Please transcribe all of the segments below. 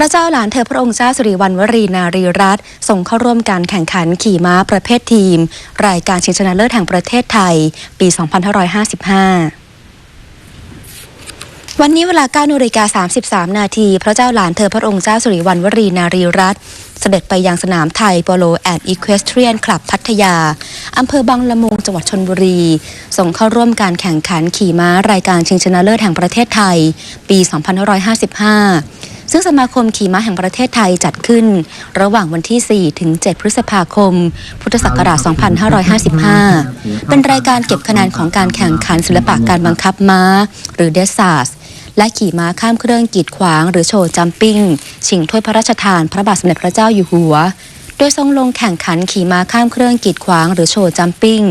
พระเจ้าหลานเธอพระองค์เจ้าสิริวัณวรีนารีรัตน์ส่งเข้าร่วมการแข่งขันขี่ม้าประเภททีม รายการชิงชนะเลิศแห่งประเทศไทย ปี 2555วันนี้เวลา9นาฬิกา33 นาที พระเจ้าหลานเธอพระองค์เจ้าสิริวัณวรีนารีรัตน์เสด็จไปยังสนามไทยโปโลแอนด์อีควสเทรียนคลับพัทยา อำเภอบางละมุงจังหวัดชนบุรี ส่งเข้าร่วมการแข่งขันขี่ม้ารายการชิงชนะเลิศแห่งประเทศไทย ปี 2555 ซึ่งสมาคมขี่ม้าแห่งประเทศไทยจัดขึ้น ระหว่างวันที่ 4 ถึง 7 พฤษภาคม พุทธศักราช 2555 เป็นรายการเก็บคะแนนของการแข่งขันศิลปะการบังคับม้า หรือเดสซาสและขี่ม้าข้ามเครื่องกีดขวาง หรือโชว์จัมปิ้ง ชิงถ้วยพระราชทานพระบาทสมเด็จพระเจ้าอยู่หัว โดยทรงลงแข่งขันขี่ม้าข้ามเครื่องกีดขวาง หรือโชว์จัมปิ้ง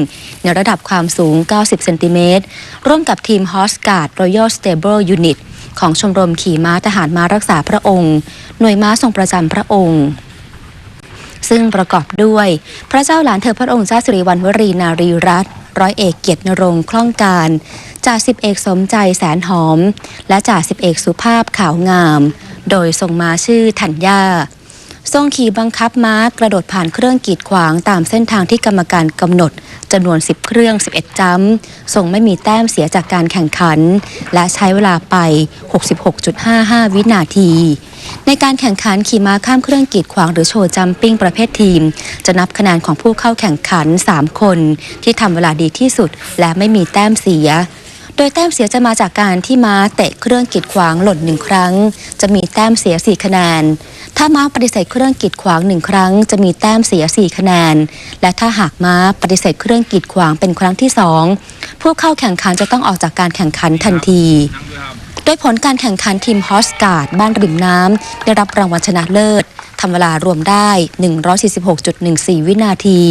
ในระดับความสูง 90 เซนติเมตร ร่วมกับทีมฮอสการ์ดรอยัลสเตเบิลยูนิต ของชมรมขี่ม้าทหารม้ารักษาพระองค์ หน่วยม้าทรงประจำพระองค์ซึ่งประกอบด้วยพระเจ้าหลานเธอพระองค์เจ้าสิริวัณวรีนารีรัตน์ร้อยเอกเกียรตินรงคล่องการจ่าสิบเอกสมใจแสนหอม และจ่าสิบเอกสุภาพขาวงาม โดยทรงมาชื่อธัญญา ทรงขี่บังคับม้ากระโดดผ่านเครื่องกีดขวางตามเส้นทางที่กรรมการกำหนดจำนวน 10 เครื่อง 11จัมป์ทรงไม่มีแต้มเสียจากการแข่งขัน และใช้เวลาไป 66.55 วินาที ในการแข่งขันขี่ม้าข้ามเครื่องกีดขวางหรือโชว์จัมปิ้งประเภททีม จะนับคะแนนของผู้เข้าแข่งขัน 3 คน ที่ทำเวลาดีที่สุดและไม่มีแต้มเสีย โดยแต้มเสียจะมาจากการที่ม้าเตะเครื่องกีดขวางหล่นหนึ่งครั้ง จะมีแต้มเสีย 4 คะแนน ถ้าม้าปฏิเสธเครื่องกีดขวางหนึ่งครั้ง จะมีแต้มเสีย 4 คะแนน และถ้าหากม้าปฏิเสธเครื่องกีดขวางเป็นครั้งที่ 2 ผู้เข้าแข่งขันจะต้องออกจากการแข่งขันทันที โดยผลการแข่งขันทีมฮอสการ์ดบ้านริมน้ำได้รับรางวัลชนะเลิศทำเวลารวมได้ 146.14 วินาที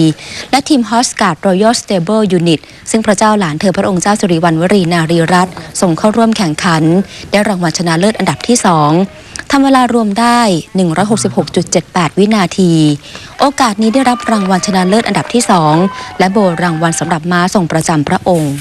และทีมฮอสการ์ดรอยัลสเตเบิลยูนิตซึ่งพระเจ้าหลานเธอพระองค์เจ้าสิริวัณวรีนารีรัตน์ส่งเข้าร่วมแข่งขัน ได้รางวัลชนะเลิศอันดับที่ 2ทำเวลารวมได้ 166.78 วินาที โอกาสนี้ได้รับรางวัลชนะเลิศอันดับที่ 2 และโบรางวัลสำหรับม้าทรงประจำพระองค์